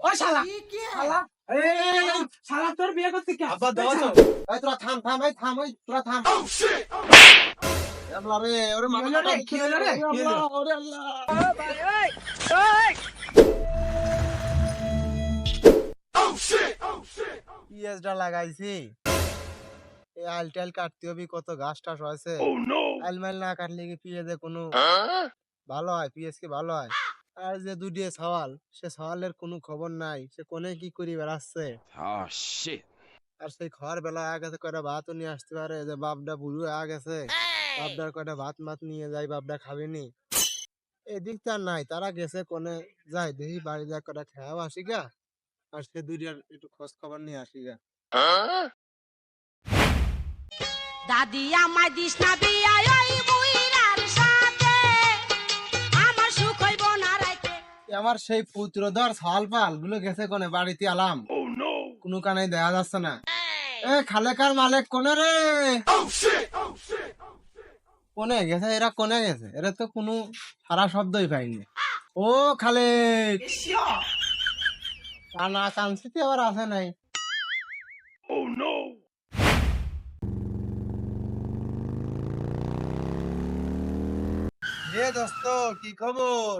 ও শালা! শালা! এই শালা তোর বিয়ে করতে কে আব্বা দাও তো এই তোরা থাম থাম এই থাম ওই তোরা থাম। আল্লাহ রে ওরে কি হলো রে? কি হলো রে? ওরে আল্লাহ, ওরে আল্লাহ। পিঁয়াজটা লাগাইছি। এই টাইল কাটতে হবে কত ঘাস টাস হয়েছে। আইল মাইল না কাটলে কি কোনো ভালো হয়? পিএস কি ভালো হয়? আর যে দুটিয়ে সওয়াল সে সওয়ালের কোনো খবর নাই। সে কোনে কি করি বেড়াচ্ছে? Oh আর সেই খাওয়ার বেলা আগে কয়টা ভাতও নিয়ে আসতে পারে যে বাপডা বুড়ো আগে গেছে বাপডার কয়টা ভাত মাত নিয়ে যাই বাপডা খাবেনি। এদিক তার নাই তারা গেছে কোনে যাই দেখি বাড়ি যা কটা খেয়াও আসি গা আর সে দুইটার একটু খোঁজ খবর নিয়ে আসি গা। দাদি আমায় দিস না বিয়া আমার সেই পুত্রধর সাল পালগুলো গেছে কোনে? বাড়িতে আলাম। কোনো কানে দেখা যাচ্ছে না। এ খালেকার মালিক কোনে রে? কোনে গেছে? এরা কোনে গেছে? এরা তো কোনো সারা শব্দই পাইনি ও খালে কানা কানসিতে আবার আছে নাই। দোস্ত কি খবর?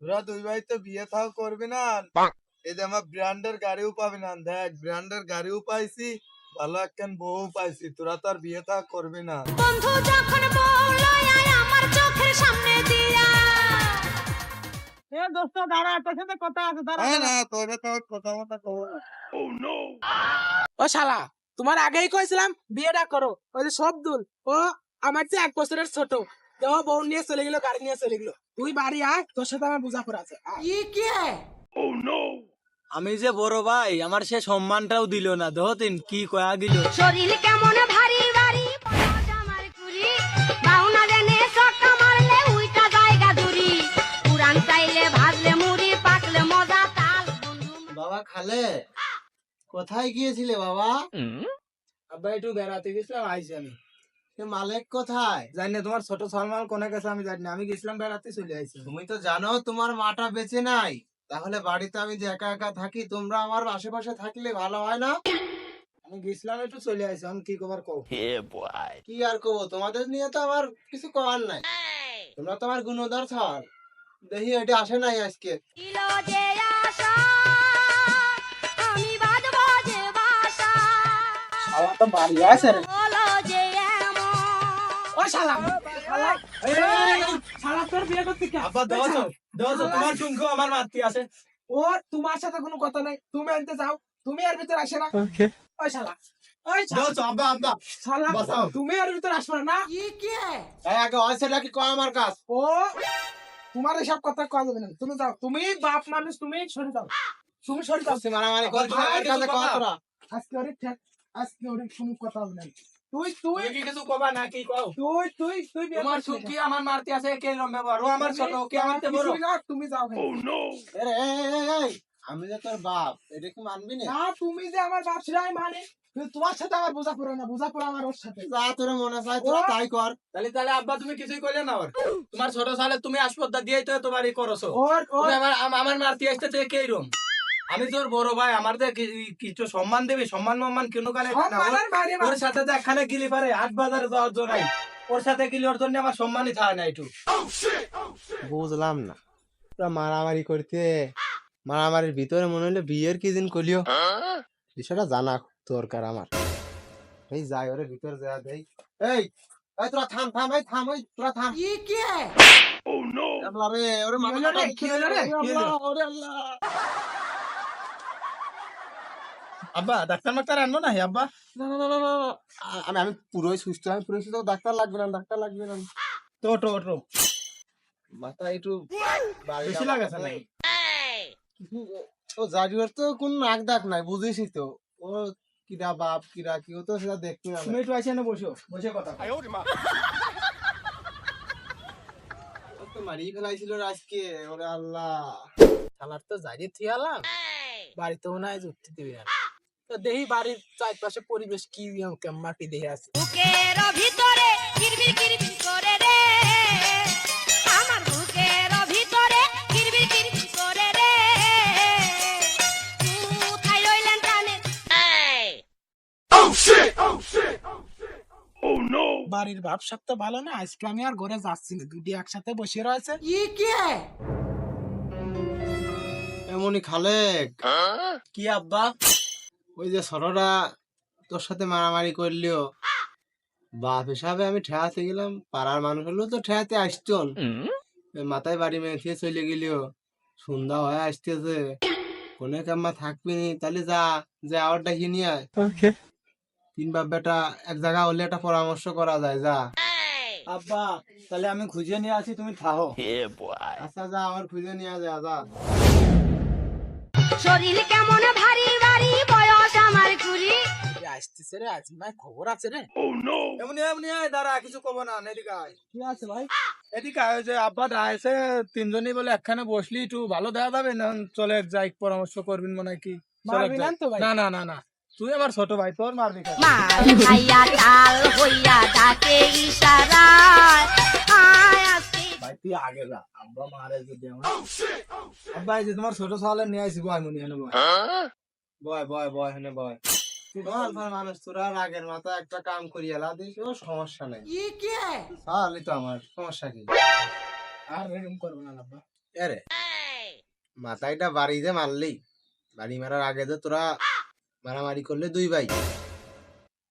তোরা দুই ভাই তো বিয়ে থাও করবি না? এই যে আমার ব্র্যান্ডের গাড়িও পাবি না। দেখ ব্র্যান্ডের গাড়িও পাইছি ভালো একখান বউ পাইছি। তোরা তো আর বিয়ে থাও করবি না। বন্ধু যখন আমার চোখের সামনে দিয়া। এ দোস্ত দাঁড়া তোর সাথে কথা আছে দাঁড়া। হ্যাঁ না তোরে তো কথা মতো কব। না ও শালা তোমার আগেই কইছিলাম বিয়েটা করো। ওই যে সবদুল ও আমার চেয়ে এক বছরের ছোট। দেহ বউ নিয়ে চলে গেলো গাড়ি নিয়ে চলে গেলো। তুই বাড়ি আয় তোর সাথে আমার বোঝাপড়া আছে আয়। আমি যে বড় ভাই আমার সে সম্মানটাও দিল না। দহতিন কি কয়া গিল? শরীর কেমন ভারী ভারী আমার কুড়ি বাউনা দেনে চক্কা মারলে উইটা জায়গা দূরি। পুরান চাইলে ভাজলে মুড়ি পাকলে মজা তাল। বাবা খালে? কোথায় গিয়েছিলে বাবা? আব্বা একটু বেড়াতে গেছিলাম আইসি আমি। মালিক কোথায়? জানি না তোমার ছোট সলমান কোনে গেছে আমি জানি না। আমি গেছিলাম বেড়াতে চলে আইসি তুমি তো জানো তোমার মাটা বেঁচে নাই। তাহলে বাড়িতে আমি যে একা একা থাকি তোমরা আমার আশেপাশে থাকলে ভালো হয় না? আমি গেছিলাম একটু চলে আইসি আমি কি খবর কও. কি আর কবো তোমাদের নিয়ে তো আমার কিছু করার নাই। তোমরা তো আমার গুণধর ছাড় দেখি এটা আসে নাই আজকে। আমার তো বাড়ি আছে রে। শালা। শালা তোর বিয়ে করতে কে আব্বা দাও তো তোমার টুঙ্কু আমার মাতৃ আছে। ও তোমার সাথে কোনো কথা নাই তুমি আনতে যাও তুমি এর ভিতর আসে না। ওই শালা ওই শালা, আব্বা আব্বা। শালা তুমি এর ভিতর আসবে না। এই আগে হয়েছেটা কি কয় আমার কাজ? ও তোমার এসব কথা কয়া যাবে না। তুমি যাও তুমি বাপ মানুষ তুমি সরে যাও। তুমি সরে যাও। মারামারি করছে। আজকে ওরে ঠেক- আজকে ওরে কোনো কথা হবে না। তুই তুই। কি কিছু কবা না কি কও? তুই তুই তুই তোমার সুখ কি আমার মারতে আছে? কে রকম ব্যবহার? ও আমার ছোট কে আমার চেয়ে বড়? তুমি যাও ভাই। এ রে, এই, এই, এই, আমি যে তোর বাপ এটা কি মানবি না? না তুমি যে আমার বাপ আমি মানে। তোমার সাথে আমার বোঝা পড়ে না বোঝা পড়ে আমার ওর সাথে। যা তোর মনে চায় তোরা তাই কর। তাহলে তাহলে আব্বা তুমি কিছুই কইলে না ওর? তোমার ছোট সালে তুমি আসপদ্দা দিয়েই তো তোমার ই করছ। ওর আমার আম- আমার মারতে আসতে তুই কে রকম আমি তোর বড় ভাই আমার কিছু সম্মান দেবে? সম্মান সম্মান কেন বাইরে ওর সাথে তো একখানে গিলি পারে হাট বাজারে যাওয়ার জন্য। ওর সাথে গিলি ওর জন্য আমার সম্মানই থাকে না একটু। বুঝলাম না। মারামারি করতে। মারামারির ভিতরে মনে হলো বিয়ের কি দিন কলিও। বিষয়টা জানা দরকার আমার। এই যাই ওরে ভিতরে যা দেই। এই এই তোরা থাম থাম এই থাম ওই তোরা থাম। আল্লাহ রে ওরে কি হলো রে? কি হলো রে? কি ওরে আল্লাহ। আব্বা ডাক্তার মাক্তার আনব না হে আব্বা না না না না। আমি আমি পুরোই সুস্থ আমি পুরোই সুস্থ। ডাক্তার লাগবে না ডাক্তার লাগবে না। তো ওটো ওটো মাথা একটু বেশি লাগাছে নাই ও জাজুয়ার তো কোন নাক ডাক নাই বুঝিসই তো। ও কিরা বাপ কিরা কি ও তো সেটা দেখতে না। তুমি একটু আসে না বসো বসে কথা কও। ও তো মারিয়ে ফেলাইছিল আজকে ওরে আল্লাহ। শালার তো জারি থিয়ালাম। বাড়িতে মনে হয় উঠতে দিবি না। তো দেহি বাড়ির চারপাশে পরিবেশ কি মাটি দেহে আছে ভিতরে কিরবির বাড়ির তো ভালো না আজকে আমি আর ঘরে যাচ্ছি না দুটি একসাথে বসে রয়েছে। এমনই খালেক। হ্যাঁ? কি আব্বা? ওই যে ছোটরা তোর সাথে মারামারি করলিও বাপ হিসাবে আমি ঠেয়াতে গেলাম পাড়ার মানুষ হলেও তো ঠেয়াতে আসতন মাথায় বাড়ি মেখে চলে গেলিও সন্ধ্যা হয়ে আসতেছে। কোনে কাম্মা থাকবি নি তাহলে যা যে আওয়ার ডাকি নিয়ে আয় তিন বাপ বেটা এক জায়গা হলে একটা পরামর্শ করা যায় যা। আব্বা তাহলে আমি খুঁজে নিয়ে আসি তুমি থাকো. আচ্ছা যা আমার খুঁজে নিয়ে যা যা। শরীর কেমন ভারী ভারী আমার কুড়ি আসতেছে রে আজ ভাই খবর আছে রে। এমনি এমনি আয় দাঁড়া কিছু কব না এদিকে আয়। কি আছে ভাই? এদিকে আয় যে আব্বা ডাইছে তিনজনই বলে একখানে বসলি একটু ভালো দেওয়া যাবে না চলে যাই পরামর্শ করবিন মনে কি? না যাই। তো ভাই? না না না না। তুই আমার ছোট ভাই তোর মারবি হইয়া ডাকে ভাই তুই আগে যা আব্বা মারে যদি আমার আব্বা এই যে তোমার ছোট সালে নিয়ে আসি বয় মনি এনে বয় বয় বয় হেনে বয়। বল ভাই মানুষ তোরা মাথা একটা কাম করিয়া লা দিস ও সমস্যা নাই। সালি তো আমার সমস্যা কি? আর এরকম করব না আব্বা আরে বাড়ি যে মারলি। বাড়ি মারার আগে তো তোরা মারামারি করলে দুই ভাই।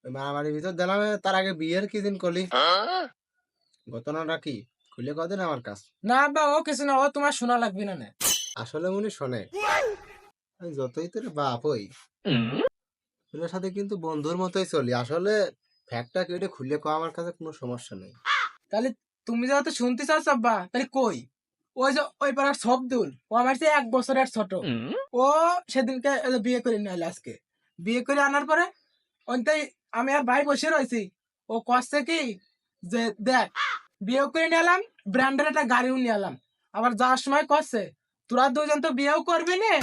ওই মারামারির ভিতর দিলাম তার আগে বিয়ের কি দিন করলি? ঘটনাটা কি? খুলে কদিন আমার কাছ? না আব্বা ও কিছু না ও তোমার শোনা লাগবে না না। আসলে মনে শোনে। আমি যতই তোর বাপ হই। তোর সাথে কিন্তু বন্ধুর মতোই চলি। আসলে ফ্যাক্টটা কেটে খুলে কো আমার কাছে কোনো সমস্যা নেই। তাহলে তুমি যেহেতু শুনতে চাচ্ছ আব্বা তাহলে কই? ওই যে ওই পাড়ার সবদুল ও আমার চেয়ে এক বছরের ছোট। ও সেদিনকে বিয়ে করে নিয়ে আজকে। বিয়ে করে আনার পরে ওইটাই আমি আর ভাই বসে রয়েছি। ও কষ্টে কি যে দেখ বিয়ে করে নিয়ে এলাম ব্র্যান্ডের একটা গাড়িও নিয়ে এলাম। আবার যাওয়ার সময় কষ্টে তোরা দুজন তো বিয়েও করবি না।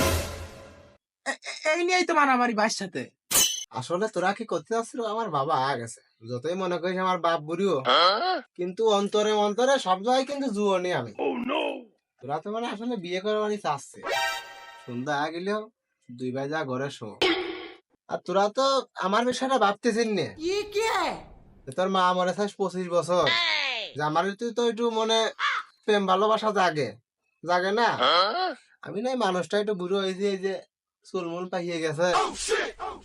এই নিয়েই তো মারামারি বাস সাথে আসলে তোরা কি করতে চাচ্ছিল আমার বাবা আ গেছে। যতই মনে করিস আমার বাপ বুড়িও। কিন্তু অন্তরে অন্তরে সব জায়গায় কিন্তু জুয়নি আমি। তোরা তো মানে আসলে বিয়ে করে বাড়ি চাচ্ছে। সন্ধ্যা আগে গেলেও দুই ভাই যা ঘরে শো আর তোরা তো আমার বিষয়টা ভাবতেছিস নে। তোর মা মরে থাক পঁচিশ বছর। যে আমার তুই তো একটু মনে প্রেম ভালোবাসা জাগে। জাগে না? আমি নাই মানুষটা একটু বুড়ো হয়েছে এই যে চুলমুল পাহিয়ে গেছে।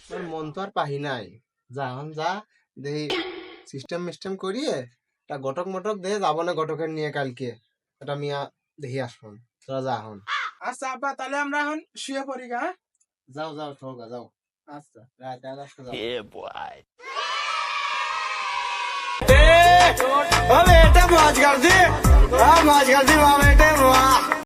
তোর মন তো আর পাহি নাই। যা এখন যা। দেখি সিস্টেম মিস্টেম করিয়ে একটা গটক মটক দিয়ে যাব না গটকের নিয়ে কালকে। এটা মিয়া দেখি আসুন তোরা যা এখন আচ্ছা আব্বা তাহলে আমরা এখন শুয়ে পড়ি গা? যাও যাও ঠোকা যাও। আচ্ছা। রাত আকাশ যাও Yeah, boy. ও বেটা মজ করছি মজ করছি বেটে বাহ